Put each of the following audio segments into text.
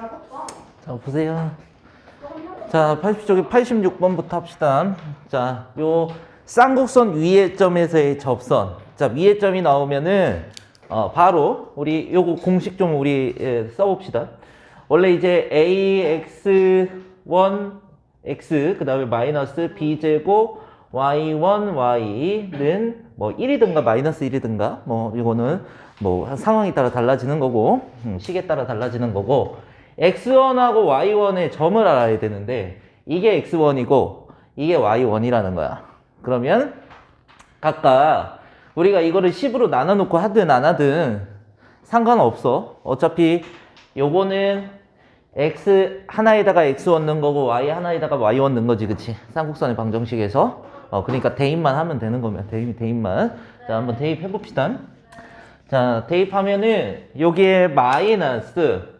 자, 보세요. 자, 80쪽에 86번부터 합시다. 자, 요 쌍곡선 위의 점에서의 접선. 자, 위의 점이 나오면은 어, 바로 우리 요거 공식 좀 우리 예, 써봅시다. 원래 이제 ax1 x 그다음에 마이너스 b 제곱 y1 y는 뭐 1이든가 마이너스 1이든가 뭐 이거는 뭐 상황에 따라 달라지는 거고 음, 식에 따라 달라지는 거고 x1하고 y1의 점을 알아야 되는데 이게 x1이고 이게 y1이라는 거야. 그러면 각각 우리가 이거를 10으로 나눠 놓고 하든 안 하든 상관없어. 어차피 요거는 x 하나에다가 x1 넣은 거고 y 하나에다가 y1 넣은 거지, 그치? 쌍곡선의 방정식에서. 어, 그러니까 대입만 하면 되는 거면 대입, 대입만. 자, 한번 대입해 봅시다. 자, 대입하면은 여기에 마이너스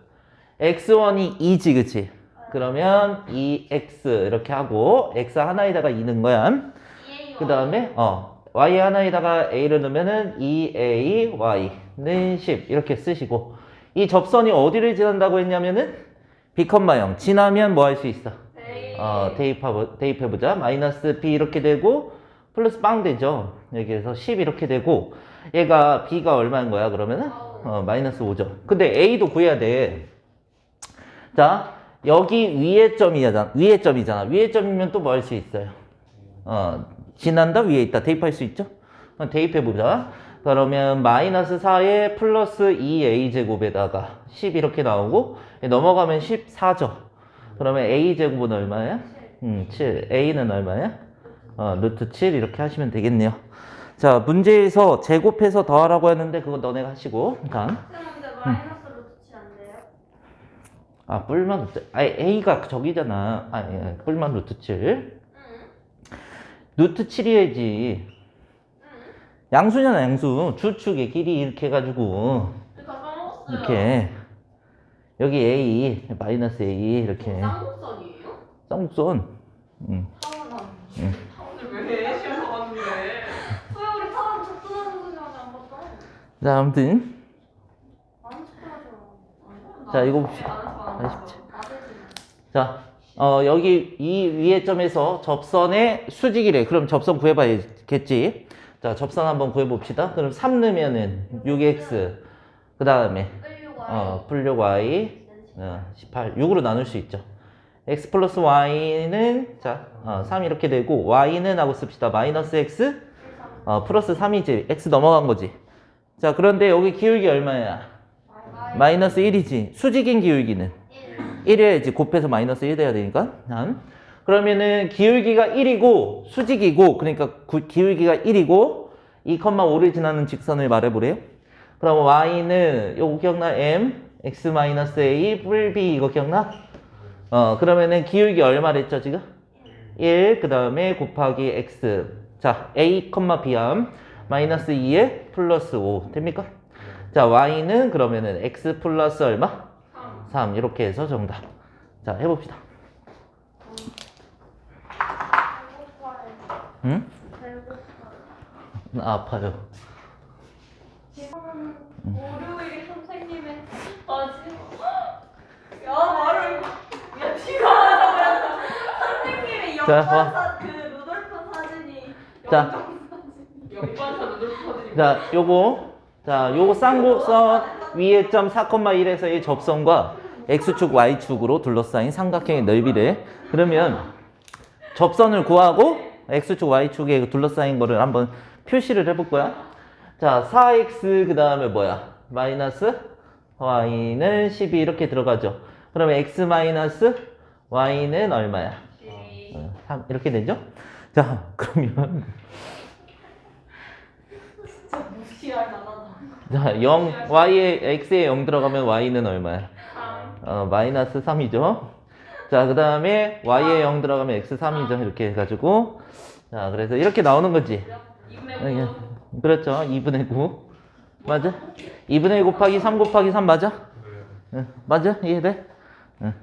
x1이 2지, 그치? 그러면 2x 이렇게 하고 x 하나에다가 2 넣은 거야. 그 다음에 어 y 하나에다가 a를 넣으면은 2ay는 10 이렇게 쓰시고 이 접선이 어디를 지난다고 했냐면은 0 지나면 뭐 할 수 있어? 어 대입하, 대입해보자 마이너스 b 이렇게 되고 플러스 빵 되죠 여기에서 10 이렇게 되고 얘가 b가 얼마인 거야 그러면은? 어 마이너스 5죠 근데 a도 구해야 돼 자 여기 위의 점이잖아 위의 점이잖아 위의 점이면 또 뭐 할 수 있어요? 어, 지난다 위에 있다 대입할 수 있죠? 그럼 대입해 보자. 그러면 마이너스 4에 플러스 2a 제곱에다가 10 이렇게 나오고 넘어가면 14죠. 그러면 a 제곱은 얼마야? 음, 7. a는 얼마야? 어, 루트 7 이렇게 하시면 되겠네요. 자, 문제에서 제곱해서 더하라고 했는데 그건 너네가 하시고 다음. 근데 마이너스로 붙이 안 돼요? 아, 뿔만 루트. 아, a가 저기잖아. 아, 예, 뿔만 루트 7. 응. 루트 7이야지. 양수잖아, 양수. 주축의 길이 이렇게 해가지고, 다 까먹었어요. 이렇게. 여기 A, 마이너스 A, 이렇게. 쌍곡선이에요? 쌍곡선. 응. 봤어? 자, 아무튼. 자, 이거 봅시다. 아쉽지. 자, 어, 여기 이 위의 점에서 접선의 수직이래. 그럼 접선 구해봐야겠지. 자, 접선 한번 구해봅시다. 그럼 3 넣으면은 6x. 그 다음에, 어, 풀력 y. 어, 18. 6으로 나눌 수 있죠. x 플러스 y는 자, 어, 3 이렇게 되고 y는 하고 씁시다. 마이너스 x 어, 플러스 3이지. x 넘어간 거지. 자, 그런데 여기 기울기 얼마야? 마이너스 1이지. 수직인 기울기는 1이어야지. 곱해서 마이너스 1 돼야 되니까. 다음. 그러면은 기울기가 1이고 수직이고 그러니까 구- 기울기가 1이고 2,5를 지나는 직선을 말해보래요. 그럼 y는 요거 기억나? m x 마이너스 a 뿔 b 이거 기억나? 어 그러면은 기울기 얼마랬죠 지금? 1 그 다음에 곱하기 x 자 a, b함 마이너스 2에 플러스 5 됩니까? 자 y는 그러면은 x 플러스 얼마? 3 이렇게 해서 정답 자 해봅시다 응? 나 아파요 월요일에 선생님의 마지막 야 말을 야 나서 선생님의 자, 연관 와. 사, 그 루돌프 사진이 자. 자, 요거, 자, 요거 쌍곡선 위의 점 4,1에서의 접선과 x축, y축으로 둘러싸인 삼각형의 넓이를 그러면 접선을 구하고 x축, y축에 둘러싸인 거를 한번 표시를 해볼 거야. 자, 4x 그 다음에 뭐야? 마이너스 y는 12 이렇게 들어가죠. 그러면 x 마이너스 y는 얼마야? 어, 3 이렇게 되죠? 자, 그러면 진짜 무시할 만하다 자, 0, y에, x에 0 들어가면 y는 얼마야? 아, 어, 마이너스 3이죠. 자, 그 다음에 y에 0 들어가면 x 3이죠. 이렇게 해가지고. 자, 그래서 이렇게 나오는 거지. 이분의 어, 그렇죠. 2분의 9. 맞아? 2분의 1 곱하기 3 곱하기 3 맞아? 응, 맞아? 이해돼? 응.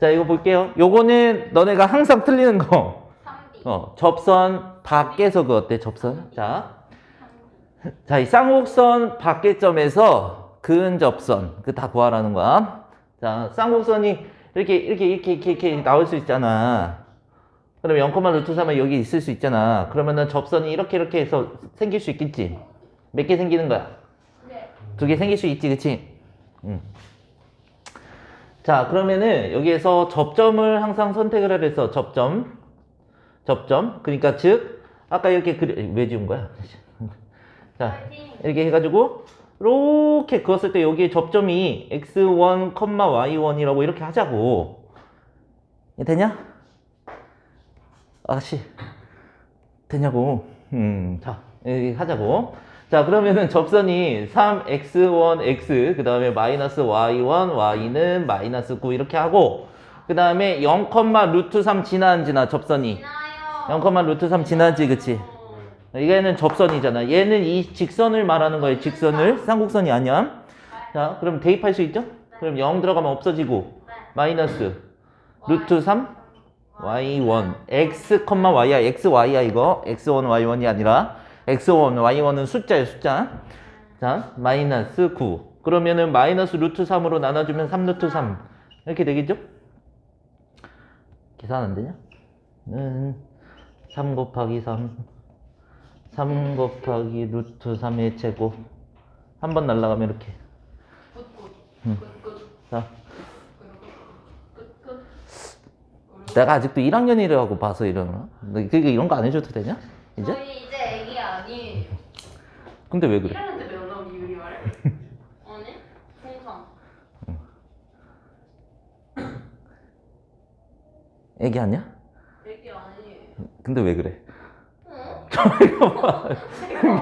자, 이거 볼게요. 요거는 너네가 항상 틀리는 거. 3D 어, 접선 밖에서 그 어때? 접선. 자. 자, 이 쌍곡선 밖의 점에서 그은 접선. 그 다 구하라는 거야. 자, 쌍곡선이 이렇게, 이렇게, 이렇게, 이렇게, 이렇게 나올 수 있잖아. 그럼 0, 루트 3은 여기 있을 수 있잖아. 그러면은 접선이 이렇게, 이렇게 해서 생길 수 있겠지? 몇 개 생기는 거야? 네. 두개 생길 수 있지, 그치? 응. 자, 그러면은 여기에서 접점을 항상 선택을 하래서 접점. 접점. 그러니까 즉, 아까 이렇게 그리, 왜 지운 거야? 자. 이렇게 해가지고, 이렇게 그었을 때 여기에 접점이 x1, y1이라고 이렇게 하자고. 되냐? 아씨. 되냐고. 음, 자, 이렇게 하자고. 자, 그러면은 접선이 3x1, x, 그 다음에 마이너스 y1, y는 마이너스 9 이렇게 하고, 그 다음에 0, 루트 3 지나 안 지나, 접선이. 지나요. 0, 루트 3 지나지, 그치? 이게는 접선이잖아. 얘는 이 직선을 말하는 거예요. 직선을. 쌍곡선이 아니야. 자, 그럼 대입할 수 있죠? 그럼 0 들어가면 없어지고, 마이너스 루트 3 y1 x, y야. x, y야 이거. x1, y1이 아니라 x1, y1은 숫자예요, 숫자. 자, 마이너스 9. 그러면은 마이너스 루트 3으로 나눠주면 3 루트 3. 이렇게 되겠죠? 계산 안 되냐? 는3 곱하기 3. 3 곱하기 루트 3의 제곱. 한 번 날라가면 이렇게. 음. 자. 내가 아직도 1학년이라고 봐서 이러나? 너 그러니까 이런 거 안 해줘도 되냐? 이제? 저희 이제 애기 아니에요. 근데 왜 그래? 1학년 때 배웠나 우리 유리 말? 아니? 중3. 애기 아니야? 애기 아니에요. 근데 왜 그래?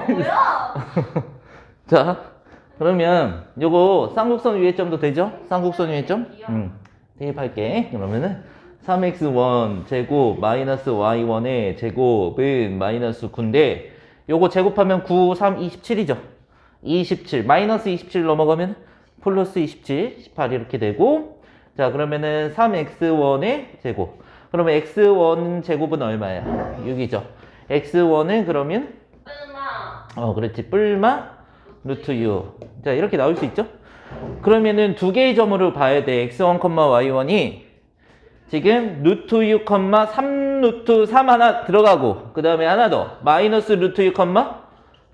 뭐야? 자, 그러면 요거 쌍곡선 위의 점도 되죠? 쌍곡선 위의 점? 음, 대입할게. 그러면은 3x1 제곱 마이너스 y1의 제곱은 마이너스 9인데 요거 제곱하면 9, 3, 27이죠? 27, 마이너스 27 넘어가면 플러스 27, 18 이렇게 되고 자 그러면은 3x1의 제곱 그러면 x1 제곱은 얼마야? 6이죠? X1은 그러면 뿔마. 어, 그렇지. 뿔마 루트 u. 자, 이렇게 나올 수 있죠? 그러면은 두 개의 점으로 봐야 돼. x1, y1이 지금 루트 u, 3 루트 3 하나 들어가고 그 다음에 하나 더 마이너스 루트 u,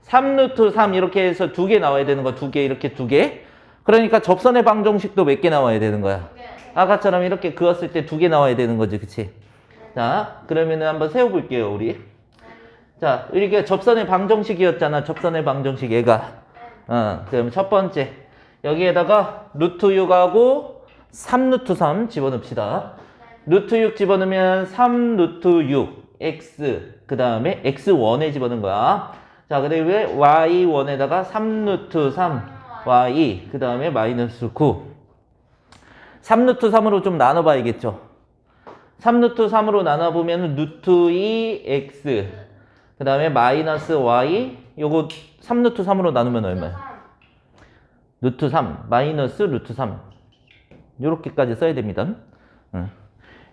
3 루트 3 이렇게 해서 두 개 나와야 되는 거 두 개 이렇게 두 개. 그러니까 접선의 방정식도 몇 개 나와야 되는 거야. 네. 아까처럼 이렇게 그었을 때 두 개 나와야 되는 거지, 그치? 자, 그러면은 한번 세워볼게요, 우리. 자, 이게 접선의 방정식이었잖아, 접선의 방정식, 얘가. 어, 그럼 첫 번째. 여기에다가 루트 6하고 3 루트 3 집어넣읍시다. 루트 6 집어넣으면 3 루트 6, x, 그 다음에 x1에 집어넣은 거야. 자, 그 다음에 y1에다가 3 루트 3, y, 그 다음에 마이너스 9. 3 루트 3으로 좀 나눠봐야겠죠. 3 루트 3으로 나눠보면 루트 2 x 그 다음에 마이너스 y 요거 3루트 3으로 나누면 얼마야? 루트 3 마이너스 루트 3 요렇게까지 써야 됩니다. 응.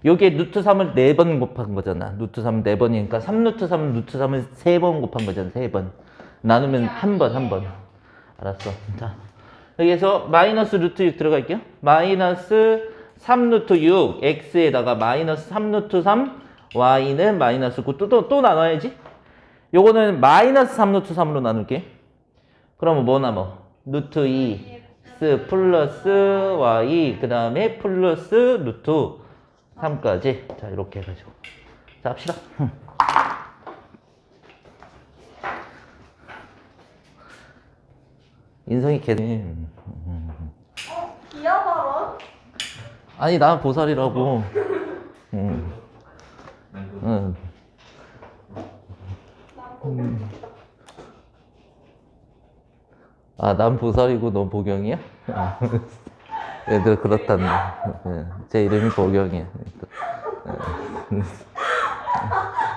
요게 루트 3을 4번 곱한 거잖아. 루트 3 4번이니까 3루트 3 루트 3을 3번 곱한 거잖아. 3번 나누면 한 번, 한 번. 알았어. 자, 여기에서 마이너스 루트 6 들어갈게요. 마이너스 3 루트 6 x에다가 마이너스 3 루트 3 y는 마이너스 9 또, 또, 또 나눠야지. 요거는 마이너스 3 루트 3으로 나눌게. 그러면 뭐 남어? 루트 2 x 플러스 y 그 다음에 플러스 루트 3까지 자 이렇게 해가지고 자 합시다. 인성이 개. 어? 기아 발언? 아니 난 보살이라고. 아, 난 보살이고 넌 보경이야? 아, 얘들 그렇다네. 예, 제 이름이 보경이야.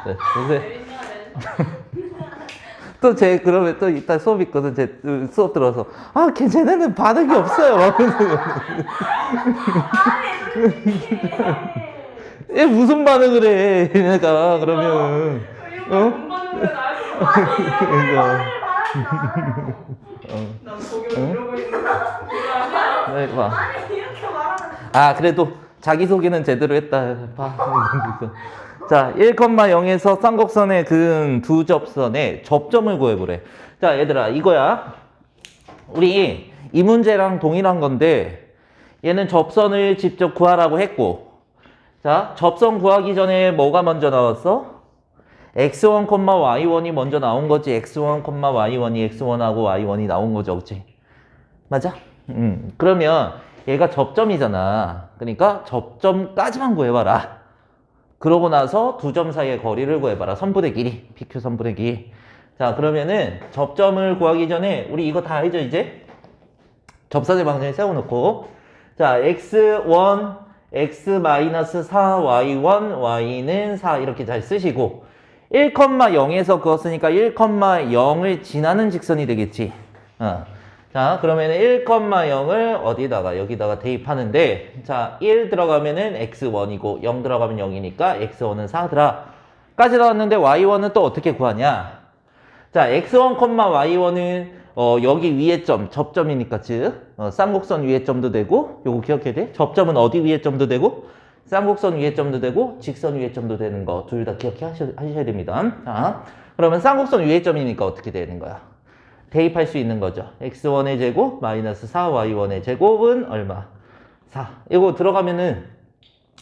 네, 근데 내리냐는. 또제 그러면 또 이따 수업 있거든. 제 수업 들어서 아, 걔 쟤네는 반응이 없어요. 솔직히. 얘 무슨 반응을 해? 얘네가 그러면 어? 그러니까. 이러고 있는 거 봐. 아니 이렇게 말하면 아, 그래도 자기소개는 제대로 했다. 봐. 자, 1,0에서 쌍곡선의 근 두 접선의 접점을 구해보래. 자, 얘들아, 이거야. 우리 이 문제랑 동일한 건데, 얘는 접선을 직접 구하라고 했고, 자, 접선 구하기 전에 뭐가 먼저 나왔어? X1, y1이 먼저 나온 거지. x1, y1이 x1하고 y1이 나온 거죠. 그치? 맞아? 음, 그러면 얘가 접점이잖아. 그러니까 접점까지만 구해봐라. 그러고 나서 두 점 사이의 거리를 구해봐라. 선분의 길이. PQ 선분의 길이. 자, 그러면은 접점을 구하기 전에 우리 이거 다 알죠, 이제? 접선의 방정에 세워놓고. 자, x1, x-4, y1, y는 4 이렇게 잘 쓰시고 1,0에서 그었으니까 1,0을 지나는 직선이 되겠지. 어. 자, 그러면은 1,0을 어디다가 여기다가 대입하는데 자, 1 들어가면은 x1이고 0 들어가면 0이니까 x1은 4더라. 까지 나왔는데 y1은 또 어떻게 구하냐? 자, x1, y1은 어, 여기 위에 점, 접점이니까 즉 어, 쌍곡선 위에 점도 되고 요거 기억해야 돼? 접점은 어디 위에 점도 되고 쌍곡선 위에 점도 되고 직선 위에 점도 되는 거 둘 다 기억해 하셔, 하셔야 됩니다. 자, 그러면 쌍곡선 위에 점이니까 어떻게 되는 거야? 대입할 수 있는 거죠. x1의 제곱 마이너스 4y1의 제곱은 얼마? 4. 이거 들어가면은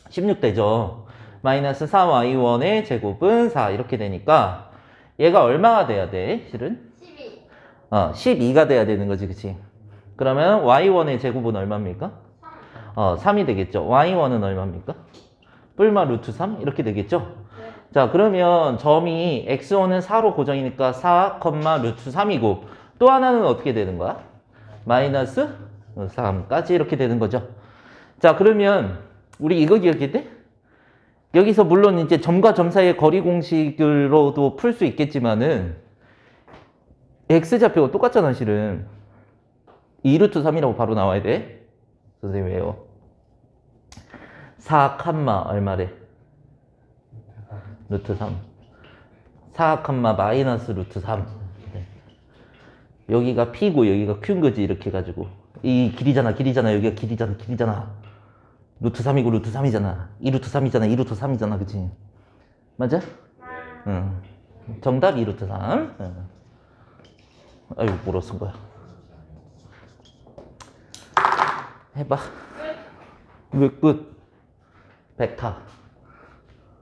16 되죠. 마이너스 4y1의 제곱은 4 이렇게 되니까 얘가 얼마가 돼야 돼? 실은? 12. 어, 12가 돼야 되는 거지, 그치? 그러면 y1의 제곱은 얼마입니까? 3. 어, 3이 되겠죠. y1은 얼마입니까? 뿔마 루트 3? 이렇게 되겠죠? 네. 자, 그러면 점이 x1은 4로 고정이니까 4, 루트 3이고 또 하나는 어떻게 되는 거야? 마이너스 3까지 이렇게 되는 거죠. 자, 그러면 우리 이거 기억해 돼? 여기서 물론 이제 점과 점 사이의 거리 공식으로도 풀 수 있겠지만은 x좌표가 똑같잖아, 실은. 2루트 3이라고 바로 나와야 돼. 선생님 왜요? 4 칸마 얼마래? 루트 3. 4 칸마 마이너스 루트 3. 네. 여기가 P고 여기가 Q인 거지 이렇게 해가지고 이 길이잖아 길이잖아 여기가 길이잖아 길이잖아 루트 3이고 루트 3이잖아 2루트 3이잖아 2루트 3이잖아 그치? 맞아? 응. 정답 2루트 3. 응. 아이고 뭐로 쓴 거야? 해봐. 왜 끝? 벡터.